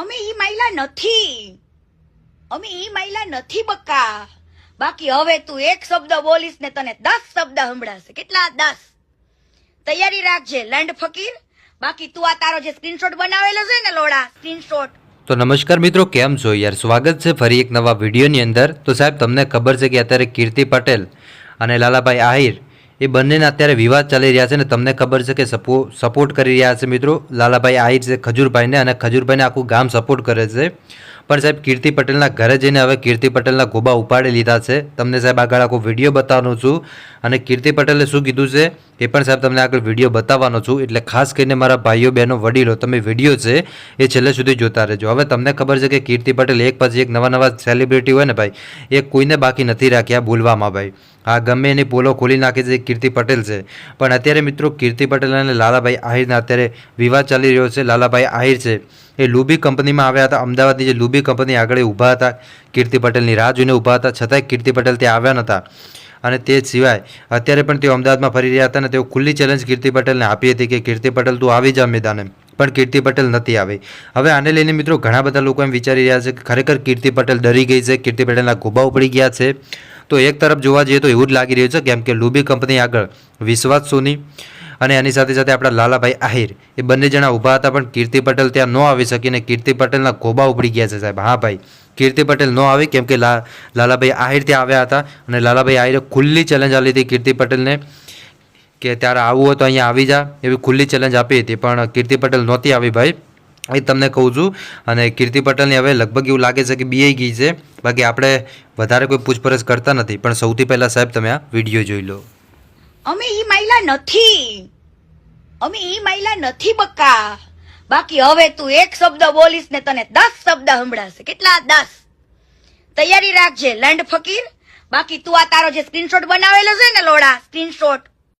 અમે ઈ માયલા નથી. અમે ઈ માયલા નથી બકા. બાકી હવે તું એક શબ્દ બોલીશ ને તને દસ શબ્દ સંભળાશે. કેટલા દસ? તૈયારી રાખજે લેન્ડ ફકીર. બાકી તું આ તારો જે સ્ક્રીનશોટ બનાવેલો છે ને લોડા સ્ક્રીનશોટ તો નમસ્કાર મિત્રો, કેમ છો યાર? સ્વાગત છે ફરી એક નવા વિડીયોની અંદર. તો સાહેબ, તમને ખબર છે કે અત્યારે કીર્તિ પટેલ અને લાલાભાઈ આહિર એ બંનેના અત્યારે વિવાદ ચાલી રહ્યા છે ને તમને ખબર છે કે સપો સપોર્ટ કરી રહ્યા છે મિત્રો. લાલાભાઈ આહિર છે, ખજૂરભાઈને અને ખજૂરભાઈને આખું ગામ સપોર્ટ કરે છે. પણ સાહેબ, કીર્તિ પટેલના ઘરે જઈને હવે કીર્તિ પટેલના ગોબા ઉપાડી લીધા છે. તમને સાહેબ આગળ આખો વીડિયો બતાવવાનો છું. અને કીર્તિ પટેલે શું કીધું છે એ પણ સાહેબ તમને આગળ વીડિયો બતાવવાનો છું. એટલે ખાસ કરીને મારા ભાઈઓ, બહેનો, વડીલો, તમે વીડિયો છે એ છેલ્લે સુધી જોતા રહેજો. હવે તમને ખબર છે કે કીર્તિ પટેલ એક પછી એક નવા નવા સેલિબ્રિટી હોય ને ભાઈ, એ કોઈને બાકી નથી રાખ્યા બોલવામાં ભાઈ. હા, ગમે એની પોલો ખોલી નાખે છે કીર્તિ પટેલ છે. પણ અત્યારે મિત્રો કીર્તિ પટેલ અને લાલાભાઈ આહિરના અત્યારે વિવાદ ચાલી રહ્યો છે. લાલાભાઈ આહિર છે. એ લુબી કંપનીમાં આવ્યા હતા. અમદાવાદની જે લુબી કંપની આગળ ઊભા હતા. કીર્તિ પટેલની રાહ જોઈને ઊભા હતા. છતાંય કીર્તિ પટેલ ત્યાં આવ્યા નહોતા. અને તે સિવાય અત્યારે પણ તેઓ અમદાવાદમાં ફરી રહ્યા હતા અને તેઓ ખુલ્લી ચેલેન્જ કીર્તિ પટેલને આપી હતી કે, કીર્તિ પટેલ, તું આવી જા મેદાને. પણ કીર્તિ પટેલ નથી આવી. હવે આને લઈને મિત્રો ઘણા બધા લોકો એમ વિચારી રહ્યા છે કે ખરેખર કીર્તિ પટેલ ડરી ગઈ છે. કીર્તિ પટેલના ગોબા ઉપડી ગયા છે. તો એક તરફ જોવા જઈએ તો એવું જ લાગી રહ્યું છે, કેમ કે લુબી કંપની આગળ વિશ્વાસ સોની અને એની સાથે સાથે આપણા લાલાભાઈ આહિર, એ બંને જણા ઊભા હતા પણ કીર્તિ પટેલ ત્યાં ન આવી શકીને કીર્તિ પટેલના ગોબા ઉપડી ગયા છે સાહેબ. હા ભાઈ, કીર્તિ પટેલ ન આવી કેમ કે લાલાભાઈ આહિર ત્યાં આવ્યા હતા અને લાલાભાઈ આહિરે ખુલ્લી ચેલેન્જ આપી હતી કીર્તિ પટેલને કે ત્યારે આવવું હોય તો અહીંયા આવી જા, એવી ખુલ્લી ચેલેન્જ આપી હતી, પણ કીર્તિ પટેલ નહોતી આવી ભાઈ. એ તમને કહું છું. અને કીર્તિ પટેલની હવે લગભગ એવું લાગે છે કે બીઆઈ ગઈ છે. બાકી આપણે વધારે કોઈ પૂછપરછ કરતા નથી. પણ સૌથી પહેલાં સાહેબ તમે આ વીડિયો જોઈ લો. અમે ઈ માયલા નથી. અમે ઈ માયલા નથી બક્કા બાકી હવે તું એક શબ્દ બોલીશ ને તને દસ શબ્દ સંભળાશે. કેટલા દસ? તૈયારી રાખજે લેન્ડ ફકીર. બાકી તું આ તારો જે સ્ક્રીનશોટ બનાવેલો છે ને લોડા સ્ક્રીનશોટ